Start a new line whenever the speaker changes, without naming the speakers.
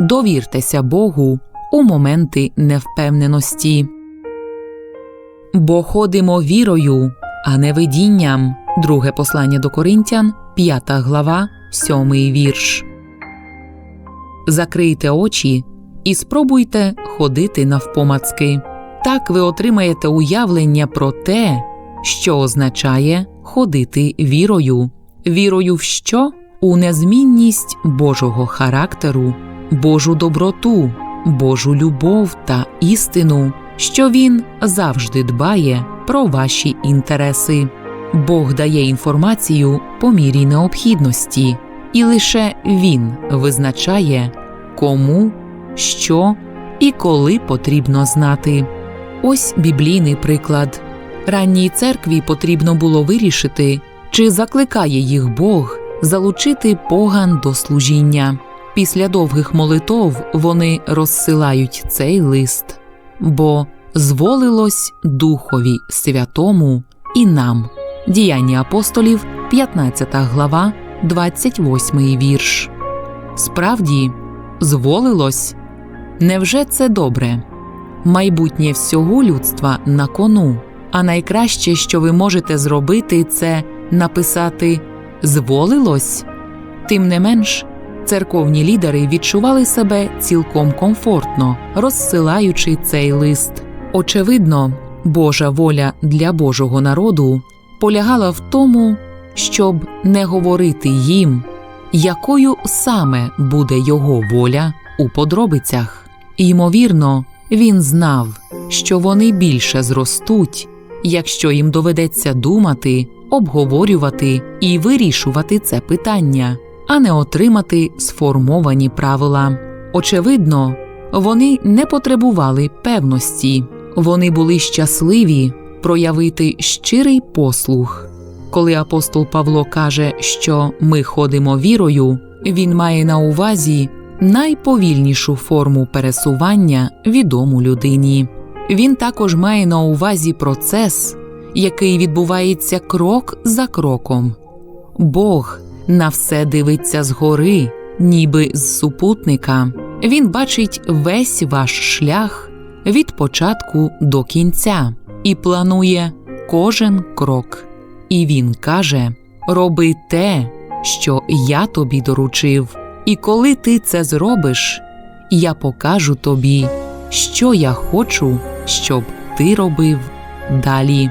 довіртеся Богу у моменти невпевненості. Бо ходимо вірою, а не видінням. Друге послання до Коринтян, 5 глава, 7 вірш. Закрийте очі і спробуйте ходити навпомацки. Так ви отримаєте уявлення про те, що означає ходити вірою. Вірою в що? У незмінність Божого характеру, Божу доброту, Божу любов та істину, що Він завжди дбає про ваші інтереси. Бог дає інформацію по мірі необхідності, і лише Він визначає, кому, що і коли потрібно знати. Ось біблійний приклад. Ранній церкві потрібно було вирішити, чи закликає їх Бог залучити поган до служіння. Після довгих молитов вони розсилають цей лист, бо зволилось Духові Святому і нам. Діяння апостолів, 15 глава, 28 вірш. Справді, зволилось. Невже це добре? Майбутнє всього людства на кону, а найкраще, що ви можете зробити, це написати зволилось. Тим не менш, церковні лідери відчували себе цілком комфортно, розсилаючи цей лист. Очевидно, Божа воля для Божого народу полягала в тому, щоб не говорити їм, якою саме буде його воля у подробицях. Ймовірно, він знав, що вони більше зростуть, якщо їм доведеться думати, обговорювати і вирішувати це питання, а не отримати сформовані правила. Очевидно, вони не потребували певності, вони були щасливі проявити щирий послух. Коли апостол Павло каже, що ми ходимо вірою, він має на увазі найповільнішу форму пересування відому людині. Він також має на увазі процес, який відбувається крок за кроком. Бог на все дивиться згори, ніби з супутника. Він бачить весь ваш шлях від початку до кінця і планує кожен крок. І він каже: Роби те, що я тобі доручив, і коли ти це зробиш, я покажу тобі, що я хочу, щоб ти робив далі.